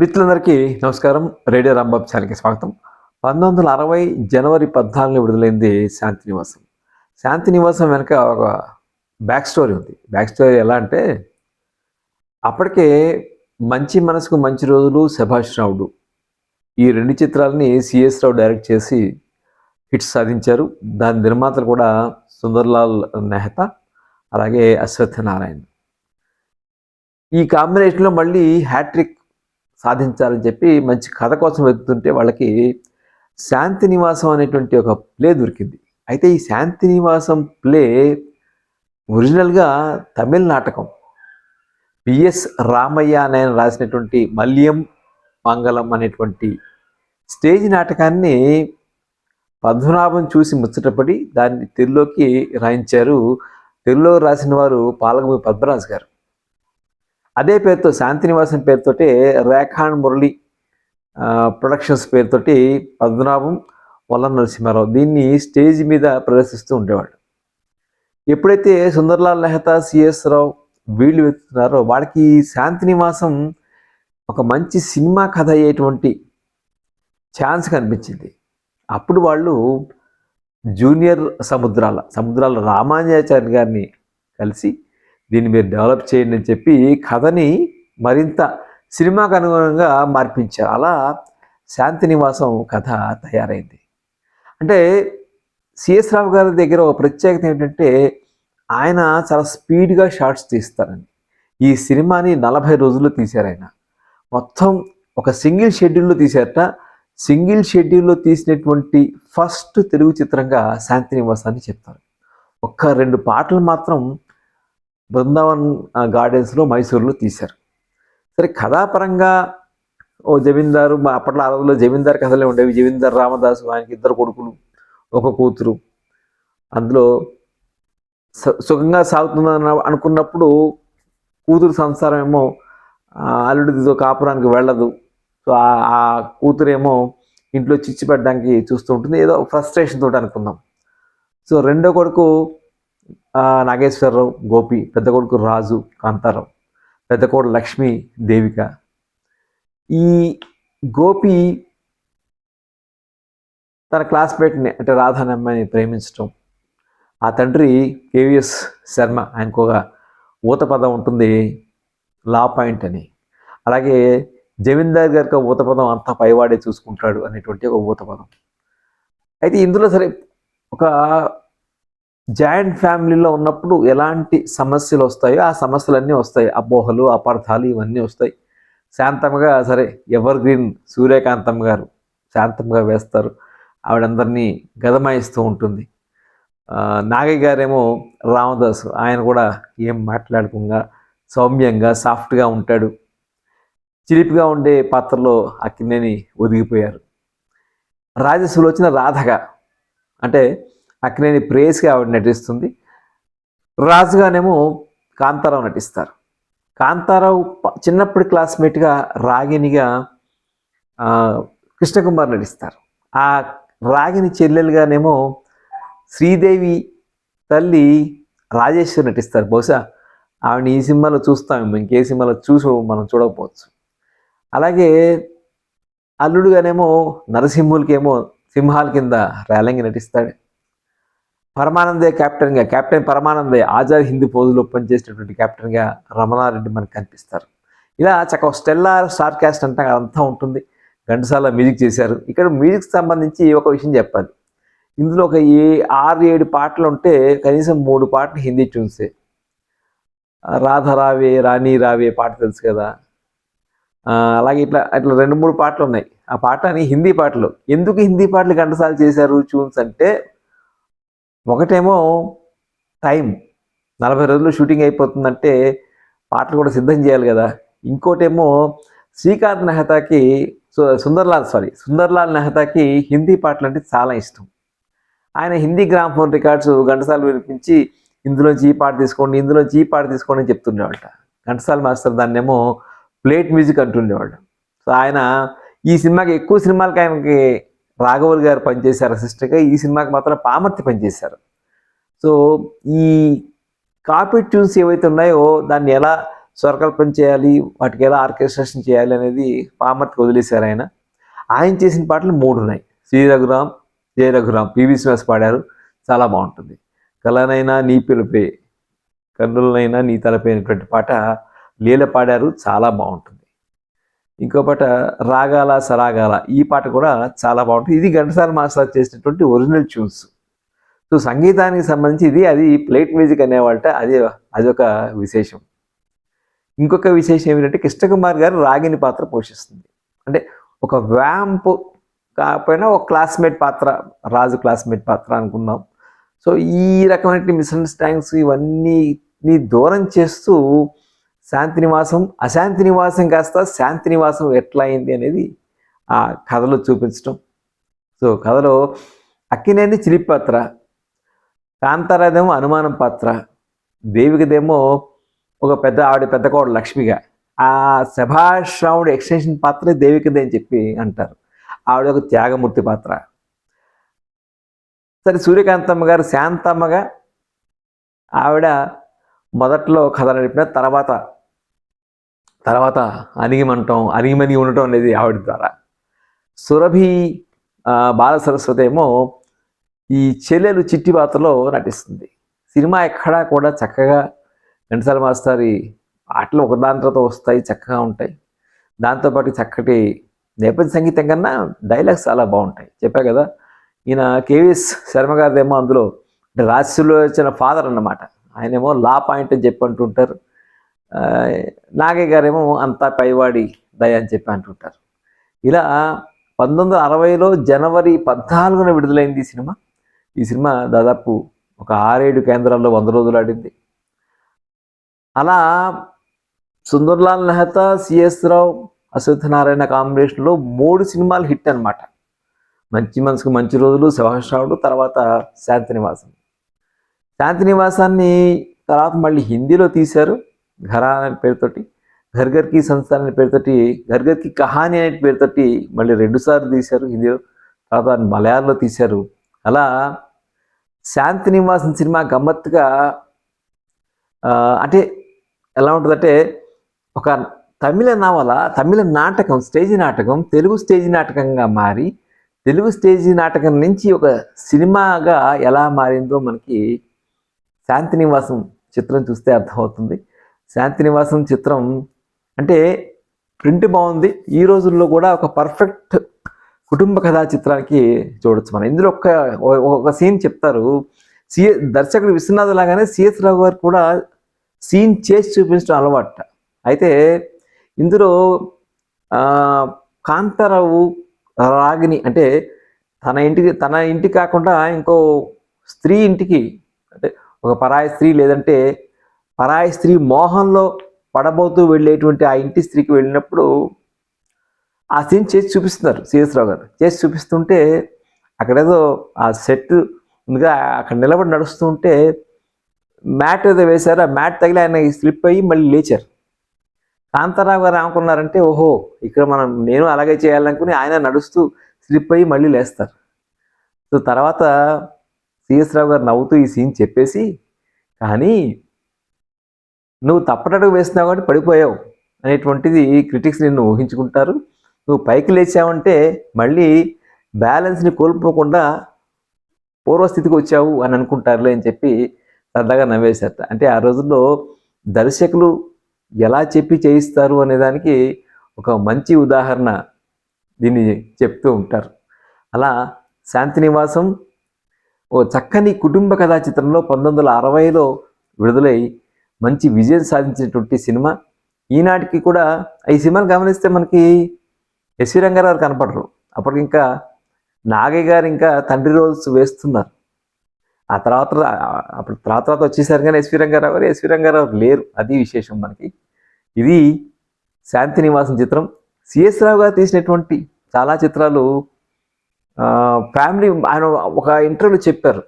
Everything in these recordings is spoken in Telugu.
మిత్రులందరికీ నమస్కారం. రేడియో రాంబాబు ఛానల్కి స్వాగతం. పంతొమ్మిది వందల అరవై జనవరి పద్నాలుగులో విడుదలైంది శాంతి నివాసం. శాంతి నివాసం వెనక ఒక బ్యాక్ స్టోరీ ఉంది. బ్యాక్ స్టోరీ ఎలా అంటే అప్పటికే మంచి మనసుకు మంచి రోజులు శభాష్ రావుడు. ఈ రెండు చిత్రాలని సిఎస్ రావు డైరెక్ట్ చేసి హిట్స్ సాధించారు. దాని నిర్మాతలు కూడా సుందర్లాల్ నెహతా అలాగే అశ్వత్థ నారాయణ. ఈ కాంబినేషన్లో మళ్ళీ హ్యాట్రిక్ సాధించాలని చెప్పి మంచి కథ కోసం వెతుకుతుంటే వాళ్ళకి శాంతి నివాసం అనేటువంటి ఒక ప్లే దొరికింది. అయితే ఈ శాంతి నివాసం ప్లే ఒరిజినల్గా తమిళ నాటకం. పిఎస్ రామయ్య అనే రాసినటువంటి మల్యం మంగళం అనేటువంటి స్టేజ్ నాటకాన్ని పద్మనాభం చూసి ముచ్చటపడి దాన్ని తెలుగులోకి రాయించారు. తెలుగులో రాసిన వారు పాలకమి పద్మరాజు గారు. అదే పేరుతో శాంతినివాసం పేరుతోటి రేఖాన్ మురళి ప్రొడక్షన్స్ పేరుతోటి పద్మనాభం వల్ల నరసింహారావు దీన్ని స్టేజ్ మీద ప్రదర్శిస్తూ ఉండేవాడు ఎప్పుడైతే సుందర్లాల్ మెహతా సిఎస్ రావు వీళ్ళు వెతుకుతున్నారో వాళ్ళకి శాంతినివాసం ఒక మంచి సినిమా కథ అయ్యేటువంటి ఛాన్స్ కనిపించింది. అప్పుడు వాళ్ళు జూనియర్ సముద్రాల సముద్రాల రామాంజాచార్య గారిని కలిసి దీన్ని మీరు డెవలప్ చేయండి అని చెప్పి కథని మరింత సినిమాకు అనుగుణంగా మార్పించారు. అలా శాంతి నివాసం కథ తయారైంది. అంటే సిఎస్ రావు గారి దగ్గర ఒక ప్రత్యేకత ఏంటంటే ఆయన చాలా స్పీడ్గా షార్ట్స్ తీస్తారని ఈ సినిమాని నలభై రోజుల్లో తీశారు ఆయన. మొత్తం ఒక సింగిల్ షెడ్యూల్లో తీశారట. సింగిల్ షెడ్యూల్లో తీసినటువంటి ఫస్ట్ తెలుగు చిత్రంగా శాంతి నివాసాన్ని చెప్తారు. ఒక్క రెండు పాటలు మాత్రం బృందావన్ గార్డెన్స్లో మైసూరులో తీశారు. సరే కథాపరంగా ఓ జమీందారు మా అప్పట్లో ఆ రోజుల్లో జమీందార్ కథలే ఉండేవి. జమీందార్ రామదాసు ఆయనకి ఇద్దరు కొడుకులు ఒక కూతురు. అందులో సుఖంగా సాగుతుందని అనుకున్నప్పుడు కూతురు సంసారం ఏమో అల్లుడితో కాపురానికి వెళ్ళదు. సో ఆ- కూతురేమో ఇంట్లో చిచ్చిపెట్టడానికి చూస్తూ ఉంటుంది. ఏదో ఫ్రస్ట్రేషన్ తోటి అనుకుందాం. సో రెండో కొడుకు నాగేశ్వరరావు గోపి పెద్ద కొడుకు రాజు కాంతారావు పెద్ద కొడుకు లక్ష్మి దేవిక. ఈ గోపి తన క్లాస్మేట్ని అంటే రాధానమ్మని అమ్మాయిని ప్రేమించడం ఆ తండ్రి కేవిఎస్ శర్మ ఆయనకు ఒక ఊత పదం ఉంటుంది లా పాయింట్ అని. అలాగే జమీందార్ గారికి ఊత పదం అంతా పైవాడే చూసుకుంటాడు అనేటువంటి ఒక ఊత పదం అయితే ఇందులో సరే ఒక జాయింట్ ఫ్యామిలీలో ఉన్నప్పుడు ఎలాంటి సమస్యలు వస్తాయో ఆ సమస్యలన్నీ వస్తాయి. అపోహలు అపార్థాలు ఇవన్నీ వస్తాయి. శాంతంగా సరే ఎవర్ గ్రీన్ సూర్యకాంతమ్మ గారు శాంతంగా వేస్తారు. ఆవిడందరినీ గదమాయిస్తూ ఉంటుంది. నాగయ్య గారేమో రామదాసు ఆయన కూడా ఏం మాట్లాడకుండా సౌమ్యంగా సాఫ్ట్గా ఉంటాడు. చిలిపిగా ఉండే పాత్రలో అక్కినేని ఒదిగిపోయారు. రాజసులోచన రాధగా అంటే అక్కినేని ప్రేయస్గా ఆవిడ నటిస్తుంది. రాజుగానేమో కాంతారావు నటిస్తారు. కాంతారావు చిన్నప్పటి క్లాస్మేట్గా రాగినిగా కృష్ణకుమార్ నటిస్తారు. ఆ రాగిని చెల్లెలుగానేమో శ్రీదేవి తల్లి రాజేశ్వరి నటిస్తారు. బహుశా ఆవిడ ఈ సినిమాలో చూస్తామేమో ఇంకే సినిమాలో చూసి మనం చూడకపోవచ్చు. అలాగే అల్లుడుగానేమో నరసింహులకేమో సింహాల కింద రేలంగి నటిస్తాడు. పరమానందే కెప్టెన్గా కెప్టెన్ పరమానందే ఆజాద్ హిందీ పోజులో పనిచేసినటువంటి కెప్టెన్గా రమణారెడ్డి మనకు కనిపిస్తారు. ఇలా చక్క స్టెల్లార్ స్టార్ క్యాస్ట్ అంటే అదంతా ఉంటుంది. ఘంటసాల మ్యూజిక్ చేశారు. ఇక్కడ మ్యూజిక్ సంబంధించి ఒక విషయం చెప్పాలి. ఇందులో ఒక ఏ ఆరు ఏడు పాటలు ఉంటే కనీసం మూడు పాటలు హిందీ ట్యూన్సే రాధ రావే రాణి రావే పాట తెలుసు కదా. అలాగే ఇట్లా అట్లా రెండు మూడు పాటలు ఉన్నాయి. ఆ పాట అని హిందీ పాటలు. ఎందుకు హిందీ పాటలు ఘంటసాల చేశారు ట్యూన్స్ అంటే ఒకటేమో టైం. నలభై రోజుల్లో షూటింగ్ అయిపోతుందంటే పాటలు కూడా సిద్ధం చేయాలి కదా. ఇంకోటేమో శ్రీకాంత్ నెహతాకి సుందర్లాల్ సారీ సుందర్లాల్ నెహతాకి హిందీ పాటలు అంటే చాలా ఇష్టం. ఆయన హిందీ గ్రామ్ ఫోన్ రికార్డ్స్ ఘంటసాలు వినిపించి ఇందులోంచి ఈ పాట తీసుకోండి ఇందులోంచి ఈ పాట తీసుకోండి అని చెప్తుండేవాళ్ళ ఘంటసాల మాస్టర్ దాన్నేమో ప్లేట్ మ్యూజిక్ అంటుండేవాళ్ళు. సో ఆయన ఈ సినిమాకి ఎక్కువ సినిమాలకి ఆయనకి రాఘవల్ గారు పనిచేశారు అసిస్టెంట్గా ఈ సినిమాకి మాత్రం పామర్తి పనిచేశారు. సో ఈ కార్పెట్ ట్యూన్స్ ఏవైతే ఉన్నాయో దాన్ని ఎలా స్వరకల్పన చేయాలి వాటికి ఎలా ఆర్కెస్ట్రేషన్ చేయాలి అనేది పామర్కి వదిలేశారు ఆయన. ఆయన చేసిన పాటలు మూడు ఉన్నాయి. శ్రీ రఘురామ్ జయ రఘురామ్ పివి శ్రీనివాస్ పాడారు. చాలా బాగుంటుంది. కలనైనా నీ పిలిపే కన్నులనైనా నీ తలపైనటువంటి పాట లీల పాడారు. చాలా బాగుంటుంది. ఇంకో పాట రాగాల సరాగాల. ఈ పాట కూడా చాలా బాగుంటుంది. ఇది ఘంటసాల మాస్టర్ చేసినటువంటి ఒరిజినల్ ట్యూన్స్. సో సంగీతానికి సంబంధించి ఇది అది ప్లేట్ మ్యూజిక్ అనేవాళ్ళ అది అదొక విశేషం. ఇంకొక విశేషం ఏమిటంటే కృష్ణకుమార్ గారు రాగిని పాత్ర పోషిస్తుంది. అంటే ఒక వ్యాంప్ కాకపోయినా ఒక క్లాస్మేట్ పాత్ర రాజు క్లాస్మేట్ పాత్ర అనుకుందాం. సో ఈ రకమైన మిస్అండర్స్టాండింగ్స్ ఇవన్నీ దూరం చేస్తూ శాంతి నివాసం అశాంతి నివాసం కాస్త శాంతి నివాసం ఎట్లా అయింది అనేది ఆ కథలో చూపించడం సో కథలో అక్కినేని చిలిపి పాత్ర కాంతారాదేమో అనుమానం పాత్ర దేవికదేమో ఒక పెద్ద ఆవిడ పెద్ద కోడలు లక్ష్మిగా ఆ సభాష్ రావుడు ఎక్స్టెన్షన్ పాత్ర దేవికదే అని చెప్పి అంటారు. ఆవిడ ఒక త్యాగమూర్తి పాత్ర. సరే సూర్యకాంతమ్మ గారు శాంతమ్మగా ఆవిడ మొదట్లో కథ నడిపిన తర్వాత తర్వాత అనిగిమంటం అనిగిమని ఉండటం అనేది ఆవిడ ద్వారా. సురభి బాల సరస్వతి ఏమో ఈ చెల్లెలు చిట్టి పాత్రలో నటిస్తుంది. సినిమా ఎక్కడా కూడా చక్కగా ఘంటసాల మాస్టారి ఆటలు ఒకదాని వస్తాయి చక్కగా ఉంటాయి. దాంతోపాటు చక్కటి నేపథ్య సంగీతం కన్నా డైలాగ్స్ చాలా బాగుంటాయి. చెప్పా కదా ఈయన కేవీఎస్ శర్మ గారిదేమో అందులో అంటే రాశిలో వచ్చిన ఫాదర్ అన్నమాట. ఆయనేమో లా పాయింట్ అని చెప్పి అంటుంటారు. ఆ, నాగయ్య గారేమో అంతా పైవాడి దయ అని చెప్పి అంటుంటారు. ఇలా పంతొమ్మిది వందల అరవైలో జనవరి పద్నాలుగున విడుదలైంది ఈ సినిమా. ఈ సినిమా దాదాపు ఒక ఆరేడు కేంద్రాల్లో వంద రోజులు ఆడింది. అలా సుందర్లాల్ మెహతా సిఎస్ రావు అశ్వత్థనారాయణ కాంబినేషన్లో మూడు సినిమాలు హిట్ అన్నమాట. మంచి మనసుకు మంచి రోజులు శివహర్షరావుడు తర్వాత శాంతి శాంతి నివాసాన్ని తర్వాత మళ్ళీ హిందీలో తీశారు. ఘరా అనే పేరుతోటి ఘర్ ఘర్కి అనే పేరుతోటి ఘర్కి కహాని అనే పేరుతోటి మళ్ళీ రెండుసార్లు తీశారు హిందీలో తర్వాత మలయాళంలో తీశారు. అలా శాంతి నివాసం సినిమా గమ్మత్తుగా అంటే ఎలా ఉంటుందంటే ఒక తమిళ నవల తమిళ నాటకం స్టేజ్ నాటకం తెలుగు స్టేజ్ నాటకంగా మారి తెలుగు స్టేజ్ నాటకం నుంచి ఒక సినిమాగా ఎలా మారిందో మనకి శాంతి నివాసం చిత్రం చూస్తే అర్థమవుతుంది. శాంతి నివాసం చిత్రం అంటే ప్రింట్ బాగుంది. ఈ రోజుల్లో కూడా ఒక పర్ఫెక్ట్ కుటుంబ కథా చిత్రానికి చూడొచ్చు మనం. ఇందులో ఒక ఒక సీన్ చెప్తారు. సిఎ దర్శకుడు విశ్వనాథ్ లాగానే సిఎస్ రావు గారు కూడా సీన్ చేసి చూపించడం అలవాట. అయితే ఇందులో కాంతారావు రాగిని అంటే తన ఇంటికి తన ఇంటి కాకుండా ఇంకో స్త్రీ ఇంటికి అంటే ఒక పరాయి స్త్రీ లేదంటే పరాయి స్త్రీ మోహంలో పడబోతూ వెళ్ళేటువంటి ఆ ఇంటి స్త్రీకి వెళ్ళినప్పుడు ఆ సీన్ చేసి చూపిస్తున్నారు సిఎస్ రావు గారు. చేసి చూపిస్తుంటే అక్కడేదో ఆ సెట్ ముందుగా అక్కడ నిలబడి నడుస్తుంటే మ్యాట్ ఏదో వేశారు. ఆ మ్యాట్ తగిలి ఆయన స్లిప్ అయ్యి మళ్ళీ లేచారు. కాంతారావు గారు ఏమనుకున్నారంటే ఓహో ఇక్కడ మనం నేను అలాగే చేయాలనుకుని ఆయన నడుస్తూ స్లిప్ అయ్యి మళ్ళీ లేస్తారు. సో తర్వాత సిఎస్ రావు గారు నవ్వుతూ ఈ సీన్ చెప్పేసి కానీ నువ్వు తప్పటడుగు వేస్తున్నావు కాబట్టి పడిపోయావు అనేటువంటిది క్రిటిక్స్ నిన్ను ఊహించుకుంటారు. నువ్వు పైకి లేచావంటే మళ్ళీ బ్యాలెన్స్ని కోల్పోకుండా పూర్వస్థితికి వచ్చావు అని అనుకుంటారులే అని చెప్పి సరదాగా నవ్వేశారట. అంటే ఆ రోజుల్లో దర్శకులు ఎలా చెప్పి చేయిస్తారు అనేదానికి ఒక మంచి ఉదాహరణ దీన్ని చెప్తూ ఉంటారు. అలా శాంతి నివాసం ఓ చక్కని కుటుంబ కథా చిత్రంలో పంతొమ్మిది వందల అరవైలో విడుదలై మంచి విజయం సాధించినటువంటి సినిమా. ఈనాటికి కూడా ఈ సినిమాను గమనిస్తే మనకి ఎస్వి రంగారావు కనపడరు. అప్పటికి ఇంకా నాగయ్య గారు ఇంకా తండ్రి రోజు వేస్తున్నారు. ఆ తర్వాత అప్పుడు తర్వాత తర్వాత వచ్చేసారు కానీ ఎస్వి రంగారావు గారు ఎస్వి రంగారావు లేరు. అది విశేషం మనకి. ఇది శాంతి నివాసం చిత్రం. సిఎస్ రావు గారు తీసినటువంటి చాలా చిత్రాలు ఫ్యామిలీ ఆయన ఒక ఇంటర్వ్యూలో చెప్పారు.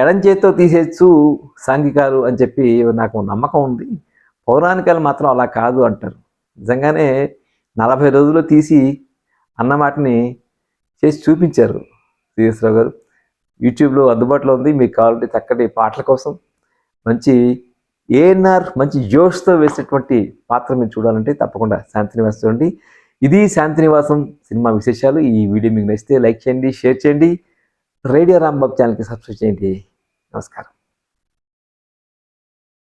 ఎడం చేతితో తీసేచ్చు సాంఘికాలు అని చెప్పి నాకు నమ్మకం ఉంది. పౌరాణికాలు మాత్రం అలా కాదు అంటారు. నిజంగానే నలభై రోజుల్లో తీసి అన్నమాటని చేసి చూపించారు సిఎస్ గారు. యూట్యూబ్లో అందుబాటులో ఉంది. మీకు కావాలంటే చక్కటి పాటల కోసం మంచి ఏఎన్ఆర్ మంచి జోష్తో వేసేటువంటి పాత్ర మీరు చూడాలంటే తప్పకుండా శాంతినివాస్ చూడండి. ఇది శాంతినివాసం సినిమా విశేషాలు. ఈ వీడియో మీకు నచ్చితే లైక్ చేయండి షేర్ చేయండి. రేడియో రాంబాబు ఛానల్కి సబ్స్క్రైబ్ చేయండి. నమస్కారం.